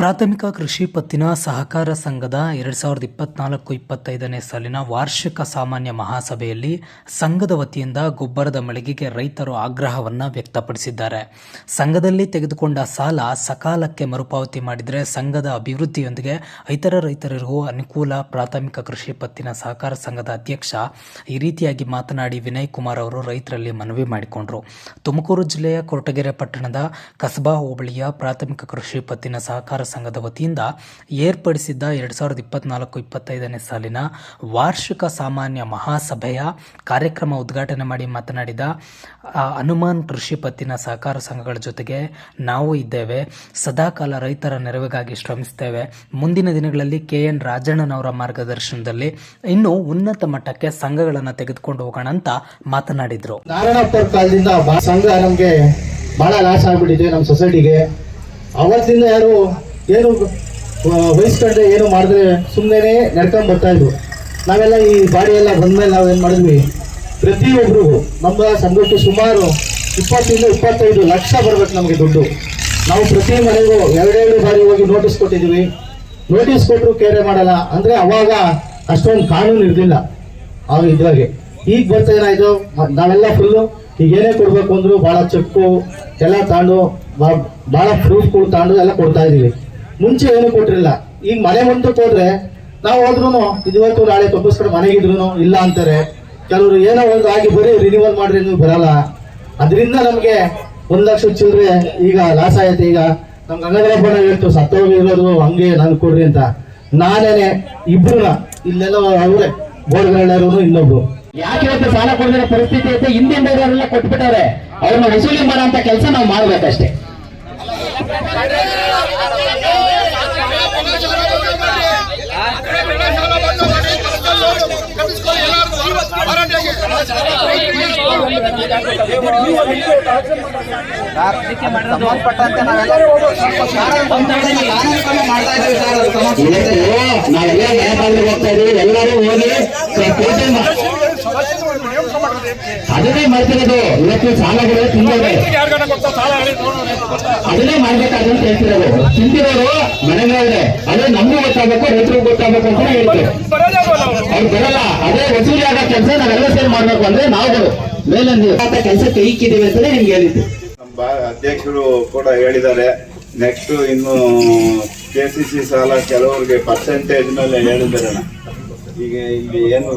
ಪ್ರಾಥಮಿಕ ಕೃಷಿ ಪತ್ತಿನ ಸಹಕಾರ ಸಂಘದ ಎರಡು ಸಾವಿರದ ಇಪ್ಪತ್ನಾಲ್ಕು ಇಪ್ಪತ್ತೈದನೇ ಸಾಲಿನ ವಾರ್ಷಿಕ ಸಾಮಾನ್ಯ ಮಹಾಸಭೆಯಲ್ಲಿ ಸಂಘದ ವತಿಯಿಂದ ಗೊಬ್ಬರದ ಮಳಿಗೆಗೆ ರೈತರು ಆಗ್ರಹವನ್ನು ವ್ಯಕ್ತಪಡಿಸಿದ್ದಾರೆ. ಸಂಘದಲ್ಲಿ ತೆಗೆದುಕೊಂಡ ಸಾಲ ಸಕಾಲಕ್ಕೆ ಮರುಪಾವತಿ ಮಾಡಿದರೆ ಸಂಘದ ಅಭಿವೃದ್ಧಿಯೊಂದಿಗೆ ಇತರ ರೈತರಿಗೂ ಅನುಕೂಲ. ಪ್ರಾಥಮಿಕ ಕೃಷಿ ಪತ್ತಿನ ಸಹಕಾರ ಸಂಘದ ಅಧ್ಯಕ್ಷ ಈ ರೀತಿಯಾಗಿ ಮಾತನಾಡಿ ವಿನಯ್ ಕುಮಾರ್ ಅವರು ರೈತರಲ್ಲಿ ಮನವಿ ಮಾಡಿಕೊಂಡರು. ತುಮಕೂರು ಜಿಲ್ಲೆಯ ಕೊರಟಗೆರೆ ಪಟ್ಟಣದ ಕಸಬಾ ಹೋಬಳಿಯ ಪ್ರಾಥಮಿಕ ಕೃಷಿ ಪತ್ತಿನ ಸಹಕಾರ ಸಂಘದ ವತಿಯಿಂದ ಏರ್ಪಡಿಸಿದ್ದ ಎರಡ್ ಸಾವಿರದ ಇಪ್ಪತ್ನಾಲ್ಕು, ಇಪ್ಪತ್ತೈದನೇ ಸಾಲಿನ ವಾರ್ಷಿಕ ಸಾಮಾನ್ಯ ಮಹಾಸಭೆಯ ಕಾರ್ಯಕ್ರಮ ಉದ್ಘಾಟನೆ ಮಾಡಿ ಮಾತನಾಡಿದ ಹನುಮಾನ್ ಕೃಷಿ ಪತ್ತಿನ ಸಹಕಾರ ಸಂಘಗಳ ಜೊತೆಗೆ ನಾವು ಇದ್ದೇವೆ. ಸದಾಕಾಲ ರೈತರ ನೆರವಿಗಾಗಿ ಶ್ರಮಿಸ್ತೇವೆ. ಮುಂದಿನ ದಿನಗಳಲ್ಲಿ ಕೆ ಎನ್ ರಾಜಣ್ಣನವರ ಮಾರ್ಗದರ್ಶನದಲ್ಲಿ ಇನ್ನೂ ಉನ್ನತ ಮಟ್ಟಕ್ಕೆ ಸಂಘಗಳನ್ನು ತೆಗೆದುಕೊಂಡು ಹೋಗೋಣ ಅಂತ ಮಾತನಾಡಿದ್ರು. ಕಾಲದಿಂದ ಸಂಘ ನಮ್ಗೆ ಬಹಳ ಲಾಸ್ ಆಗ್ಬಿಟ್ಟಿದೆ ನಮ್ಮ ಸೊಸೈಟಿಗೆ. ಅವತ್ತಿಂದ ಯಾರು ಏನು ವಹಿಸ್ಕೊಂಡೆ ಏನು ಮಾಡಿದ್ರೆ ಸುಮ್ಮನೆ ನಡ್ಕೊಂಡು ಬರ್ತಾ ಇದ್ವು ನಾವೆಲ್ಲ ಈ ಬಾಡಿ ಎಲ್ಲ ಬಂದ್ಮೇಲೆ ಏನು ಮಾಡಿದ್ವಿ ಪ್ರತಿಯೊಬ್ಬರು ನಮ್ಮ ಸಂಘಕ್ಕೆ ಸುಮಾರು ಇಪ್ಪತ್ತರಿಂದ ಇಪ್ಪತ್ತೈದು ಲಕ್ಷ ಬರಬೇಕು ನಮಗೆ ದುಡ್ಡು. ನಾವು ಪ್ರತಿ ಮನೆಗೂ ಎರಡೆರಡು ಬಾರಿ ಹೋಗಿ ನೋಟಿಸ್ ಕೊಟ್ಟಿದ್ವಿ ನೋಟಿಸ್ ಕೊಟ್ಟರು ಕೇರೆ ಮಾಡಲ್ಲ. ಅಂದರೆ ಅವಾಗ ಅಷ್ಟೊಂದು ಕಾನೂನು ಇರಲಿಲ್ಲ ಆಗ ಇದ್ರಾಗೆ ಈಗ ಬರ್ತಾ ಏನಾಯಿತು? ನಾವೆಲ್ಲ ಫುಲ್ಲು ಈಗ ಏನೇ ಕೊಡಬೇಕು ಅಂದರೂ ಭಾಳ ಚೆಕ್ಕು, ಎಲ್ಲ ತಾಂಡು ಭಾಳ ಪ್ರೂಫ್ಗಳು ತಾಂಡು ಎಲ್ಲ ಕೊಡ್ತಾ ಇದೀವಿ ಮುಂಚೆ ಏನು ಕೊಟ್ಟಿರಲಿಲ್ಲ. ಈಗ ಮನೆ ಮುಂದೆ ಹೋದ್ರೆ ನಾವು ಹೋದ್ರು ಇವತ್ತು ನಾಳೆ ತಪ್ಪಿಸ್ಕೊಂಡು ಮನೆಗಿದ್ರು ಇಲ್ಲ ಅಂತಾರೆ. ಕೆಲವರು ಏನೋ ಒಂದು ಆಗಿ ಬರೀ ರಿನಿವಲ್ ಮಾಡ್ರಿ ಬರಲ್ಲ. ಅದರಿಂದ ನಮಗೆ ಒಂದ್ ಲಕ್ಷ ಚಿಲ್ಲರೆ ಈಗ ಲಾಸ್ ಆಯ್ತು. ಈಗ ನಮ್ ಬಣ್ಣ ಹೇಳ್ತು ಸತ್ತೋಗಿರೋದು ಹಂಗೆ ನಾನು ಕೊಡ್ರಿ ಅಂತ. ನಾನೇನೆ ಇಬ್ರು ಇಲ್ಲೆಲ್ಲ ಅವರೇ ಬೋರ್ಗಳರು ಇನ್ನೊಬ್ರು. ಯಾಕೆ ಇವತ್ತು ಸಾಲ ಕೊಡದಿರೋ ಪರಿಸ್ಥಿತಿ ಐತೆ? ಎಲ್ಲ ಕೊಟ್ಬಿಟ್ಟಾರೆ ಅವ್ರನ್ನ ವಸೂಲಿ ಮಾಡೋ ಅಂತ ಕೆಲಸ ನಾವು ಮಾಡ್ಬೇಕಷ್ಟೇ. ನಾವೆಲ್ಲ ಹೋಗ್ತಾ ಇದೀವಿ ಎಲ್ಲರೂ ಹೋಗಿ ಅದನ್ನೇ ಮಾಡ್ತಿರೋದು ಇವತ್ತು ಸಾಲಗಳು ತುಂಬ ಇದೆ ಅದನ್ನೇ ಅಂತ ಹೇಳ್ತಿರೋದು. ತಿಂತಿರೋರು ಮನೆಗಳೇ ಅದೇ ನಮಗೂ ಗೊತ್ತಾಗಬೇಕು ರೈತರಿಗೂ ಗೊತ್ತಾಗಬೇಕು ಅಂತ ಹೇಳ್ತಾರೆ. ಅವ್ರು. ಬರಲ್ಲ. ಅದೇ ವಸೂಲಿ ಆಗೋ ಕೆಲಸ ನಾವೆಲ್ಲ ಸೇರಿ ಮಾಡ್ಬೇಕು ಅಂದ್ರೆ ನಾವು ಮೇಲೆ ಕೆಲಸ ಕೈ ಇಕ್ಕಿದೀವಿ ಅಂತಾನೆ ನಿಮ್ಗೆ ಹೇಳಿದ್ದು. ನಮ್ಮ ಅಧ್ಯಕ್ಷರು ಕೂಡ ಹೇಳಿದ್ದಾರೆ. ನೆಕ್ಸ್ಟ್ ಇನ್ನು ಕೆ ಸಿ ಸಿ ಸಾಲ ಕೆಲವರಿಗೆ ಪರ್ಸೆಂಟೇಜ್ ಮೇಲೆ ಹೇಳಿದ್ದಾರೆ ಈಗ ಇಲ್ಲಿ ಏನು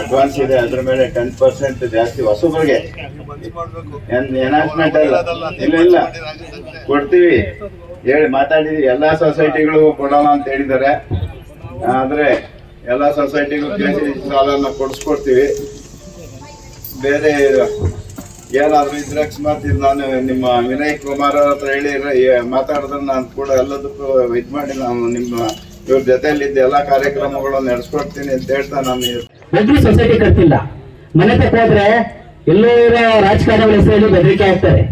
ಅಡ್ವಾನ್ಸ್ ಇದೆ ಅದ್ರ ಮೇಲೆ ಟೆನ್ ಪರ್ಸೆಂಟ್ ಜಾಸ್ತಿ ಹೊಸಬರಿಗೆ ಎನ್ಹಾನ್ಸ್ಮೆಂಟ್ ಅಲ್ಲ. ಇಲ್ಲ ಇಲ್ಲ. ಕೊಡ್ತೀವಿ. ಹೇಳಿ, ಮಾತಾಡಿದ್ವಿ. ಎಲ್ಲಾ ಸೊಸೈಟಿಗಳು ಕೊಡೋಣ ಅಂತ ಹೇಳಿದ್ದಾರೆ. ಆದ್ರೆ ಎಲ್ಲಾ ಸೊಸೈಟಿಗಳು ಕೆ ಸಾಲನ್ನ ಕೊಡಿಸ್ಕೊಡ್ತೀವಿ. ಬೇರೆ ಏನಾದ್ರೂ ಇದ್ರೆ ಅಕಸ್ಮಾತ್ ನಾನು ನಿಮ್ಮ ವಿನಯ್ ಕುಮಾರ್ ಅವ್ರ ಹತ್ರ ಹೇಳಿ ಮಾತಾಡಿದ್ರೆ ನಾನು ಕೂಡ ಎಲ್ಲದಕ್ಕೂ ಇದು ಮಾಡಿ ನಾನು ನಿಮ್ಮ, ಇವ್ರ ಜೊತೆಯಲ್ಲಿದ್ದ ಎಲ್ಲಾ ಕಾರ್ಯಕ್ರಮಗಳು ನಡೆಸ್ಕೊಡ್ತೀನಿ ಅಂತ ಹೇಳ್ತಾ ನಾನು ಸೊಸೈಟಿ ಕಟ್ತಿಲ್ಲ. ಮನೆ ತಕ್ಕ ಹೋದ್ರೆ ಎಲ್ಲೋ ಇರೋ ರಾಜಕಾರಣಿಗಳ ಹೆಸರಲ್ಲಿ ಬೆದರಿಕೆ ಆಗ್ತಾರೆ.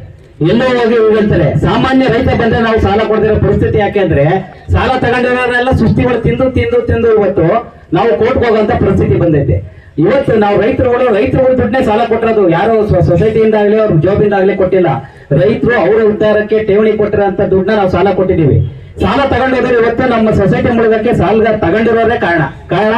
ಎಲ್ಲೋ ಹೋಗಿ ಹೇಳ್ತಾರೆ ಸಾಮಾನ್ಯ ರೈತ ಬಂದ್ರೆ ನಾವು ಸಾಲ ಕೊಡ್ತಿರೋ ಪರಿಸ್ಥಿತಿ ಯಾಕೆ ಅಂದ್ರೆ, ಸಾಲ ತಗೊಂಡಿರೋರೆಲ್ಲ ಸುಸ್ತಿಗಳು ತಿಂದು ತಿಂದು ತಿಂದು ಇವತ್ತು ನಾವು ಕೋರ್ಟ್ಗೆ ಹೋಗುವಂತ ಪರಿಸ್ಥಿತಿ ಬಂದೈತೆ. ಇವತ್ತು ನಾವು ರೈತರುಗಳು ರೈತರುಗಳು ದುಡ್ಡನ್ನೇ ಸಾಲ ಕೊಟ್ಟಿರೋದು. ಯಾರು ಸೊಸೈಟಿಯಿಂದ ಆಗ್ಲಿ ಅವ್ರ ಜಾಬಿಂದ ಆಗ್ಲಿ ಕೊಟ್ಟಿಲ್ಲ. ರೈತರು ಅವರ ಉದ್ದಾರಕ್ಕೆ ಠೇವಣಿ ಕೊಟ್ಟಿರೋಂತ ದುಡ್ಡನ್ನ ನಾವು ಸಾಲ ಕೊಟ್ಟಿದ್ದೀವಿ. ಸಾಲ ತಗೊಂಡಿದ್ರೆ ಇವತ್ತು ನಮ್ಮ ಸೊಸೈಟಿ ಮುಳುಗಕ್ಕೆ ಸಾಲ ತಗೊಂಡಿರೋದೇ ಕಾರಣ. ಕಾರಣ,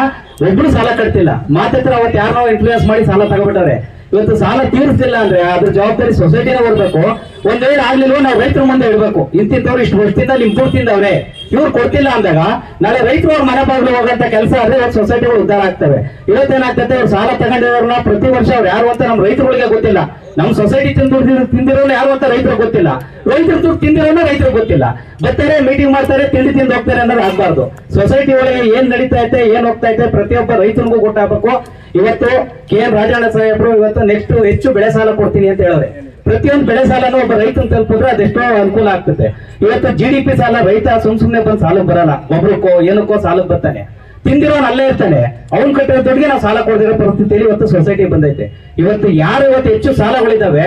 ಒಬ್ರು ಸಾಲ ಕಟ್ತಿಲ್ಲ. ಮಾತ್ರ ಅವತ್ತು ಯಾರೋ ಇನ್ಫ್ಲೂಯೆನ್ಸ್ ಮಾಡಿ ಸಾಲ ತಗೊಂಡ್ಬಿಟ್ಟಾರೆ ಇವತ್ತು ಸಾಲ ತೀರಿಸ್ತಿಲ್ಲ ಅಂದ್ರೆ ಅದ್ರ ಜವಾಬ್ದಾರಿ ಸೊಸೈಟಿನ ಬರ್ಬೇಕು ಒಂದ್ ವೇಳೆ ಆಗ್ಲಿಲ್ಲ ನಾವು ರೈತರ ಮುಂದೆ ಇಡ್ಬೇಕು. ಇಂತಿಂತವ್ರು ಇಷ್ಟು ವರ್ಷದಿಂದ ನಿಮ್ ತಿಂದವ್ರೆ ಇವ್ರು ಕೊಡ್ತಿಲ್ಲ ಅಂದಾಗ ನಾಳೆ ರೈತರು ಅವ್ರ ಮನೆ ಬಾಗಿಲು ಹೋಗಂತ ಕೆಲಸ ಆದ್ರೆ ಇವತ್ತು ಸೊಸೈಟಿಗಳು ಉದ್ದಾರ ಆಗ್ತವೆ. ಇವತ್ತೇನಾಗ್ತದೆ ಅವ್ರು ಸಾಲ ತಗೊಂಡಿರೋರ್ನ ಪ್ರತಿ ವರ್ಷ ಅವ್ರು ಯಾರು ಅಂತ ನಮ್ ರೈತರುಗಳಿಗೆ ಗೊತ್ತಿಲ್ಲ. ನಮ್ಮ ಸೊಸೈಟಿ ತಿಂದು ತಿಂದಿರೋನು ಯಾರು ಅಂತ ರೈತರು ಗೊತ್ತಿಲ್ಲ. ರೈತರು ದುಡ್ಡು ತಿಂದಿರೋನು ರೈತರು ಗೊತ್ತಿಲ್ಲ. ಬರ್ತಾರೆ ಮೀಟಿಂಗ್ ಮಾಡ್ತಾರೆ, ತಿಂಡಿ ತಿಂದು ಹೋಗ್ತಾರೆ ಅನ್ನೋದು ಆಗ್ಬಾರ್ದು. ಸೊಸೈಟಿ ಒಳಗೆ ಏನ್ ನಡೀತಾ ಐತೆ ಏನ್ ಹೋಗ್ತಾ ಐತೆ ಪ್ರತಿಯೊಬ್ಬ ರೈತನಿಗೂ ಗೊತ್ತಾಗಬೇಕು. ಇವತ್ತು ಕೆ ಎನ್ ರಾಜಣ್ಣ ಸಾಹೇಬ್ರು ಇವತ್ತು ನೆಕ್ಸ್ಟ್ ಹೆಚ್ಚು ಬೆಳೆ ಸಾಲ ಕೊಡ್ತೀನಿ ಅಂತ ಹೇಳಿದ್ರೆ ಪ್ರತಿಯೊಂದು ಬೆಳೆ ಸಾಲನು ಒಬ್ಬ ರೈತನ ತಲುಪಿದ್ರೆ ಅದೆಷ್ಟೋ ಅನುಕೂಲ ಆಗ್ತದೆ. ಇವತ್ತು ಜಿ ಡಿ ಪಿ ಸಾಲ ರೈತ ಸುಮ್ ಸುಮ್ನೆ ಬಂದು ಸಾಲಕ್ಕೆ ಬರಲ್ಲ. ಒಬ್ರಕ್ಕೋ ಏನಕ್ಕೋ ಸಾಲಕ್ಕೆ ಬರ್ತಾನೆ. ತಿಂದಿರೋನ್ ಅಲ್ಲೇ ಇರ್ತಾನೆ. ಅವ್ನ್ ಕಟ್ಟಿರೋ ದುಡ್ಡಿಗೆ ನಾವು ಸಾಲ ಕೊಡದಿರೋ ಪರಿಸ್ಥಿತಿಯಲ್ಲಿ ಇವತ್ತು ಸೊಸೈಟಿ ಬಂದೈತೆ. ಇವತ್ತು ಯಾರು ಇವತ್ತು ಹೆಚ್ಚು ಸಾಲಗಳಿದಾವೆ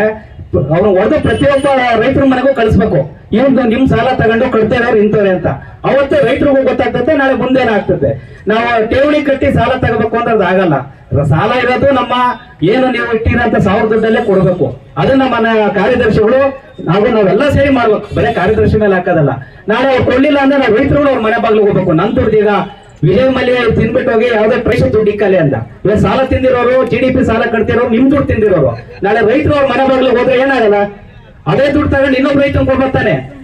ಅವ್ರು ಹೊಡೆದು ಪ್ರತಿಯೊಬ್ಬ ರೈತರ ಮನೆಗೂ ಕಳಿಸ್ಬೇಕು. ಇವ್ನು ನಿಮ್ ಸಾಲ ತಗೊಂಡು ಕಟ್ತಾ ಇರೋರು ಇಂಥವ್ರೆ ಅಂತ. ಅವತ್ತೇ ರೈತರಿಗೂ ಗೊತ್ತಾಗ್ತದೆ, ನಾಳೆ ಮುಂದೇನಾಗ್ತದೆ ನಾವು ಠೇವಣಿ ಕಟ್ಟಿ ಸಾಲ ತಗೋಬೇಕು ಅಂದ್ರೆ ಅದಾಗಲ್ಲ ಸಾಲ ಇರೋದು ನಮ್ಮ ಏನು ನೀವು ಇಟ್ಟಿರೋ ಸಾವಿರ ದುಡ್ಡಲ್ಲೇ ಕೊಡಬೇಕು. ಅದು ನಮ್ಮ ಕಾರ್ಯದರ್ಶಿಗಳು, ನಾವು ನಾವೆಲ್ಲ ಸೇರಿ ಮಾಡ್ಬೇಕು. ಬರೀ ಕಾರ್ಯದರ್ಶಿ ಮೇಲೆ ಹಾಕೋದಲ್ಲ. ನಾಳೆ ಅವ್ರು ಕೊಡ್ಲಿಲ್ಲ ಅಂದ್ರೆ ನಾವು ರೈತರುಗಳು ಅವ್ರ ಮನೆ ಬಾಗಿಲು ಹೋಗ್ಬೇಕು. ನನ್ ದುಡ್ದೀಗ ವಿಜಯ ಮಲ್ಯ ತಿನ್ಬಿಟ್ಟು ಹೋಗಿ ಯಾವ್ದೇ ಪ್ರೈಸ್ ದುಡ್ಡು ಕಲೆ ಅಂತ ಇವಾಗ ಸಾಲ ತಿಂದಿರೋರು ಜಿ ಡಿ ಪಿ ಸಾಲ ಕಟ್ತಿರೋರು, ನಿಮ್ ದುಡ್ಡು ತಿಂದಿರೋರು. ನಾಳೆ ರೈತರು ಅವ್ರ ಮನೆ ಬಾಗಿಲು ಹೋದ್ರೆ ಏನಾಗಲ್ಲ? ಅದೇ ದುಡ್ಡು ತಗೊಂಡು ಇನ್ನೊಬ್ಬ ರೈತನ ಕೊಡ್ಬರ್ತಾನೆ